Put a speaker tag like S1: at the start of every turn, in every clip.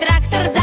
S1: трактор за.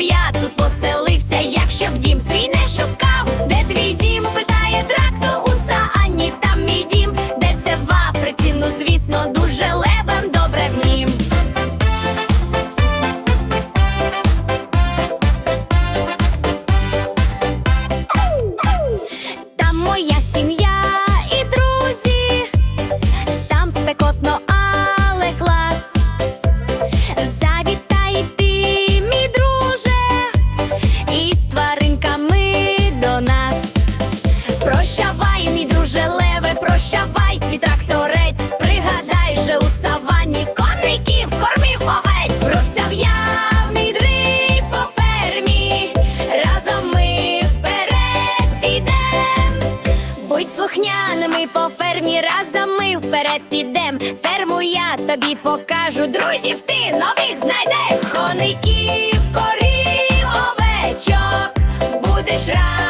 S1: Я тут поселився, якщо б дім свій коників кормів овець. Просяв я мідрий по фермі, разом ми вперед підем. Будь слухняними по фермі, разом ми вперед підем. Ферму я тобі покажу, друзів ти нових знайдеш. Коників, корів, овечок, будеш радий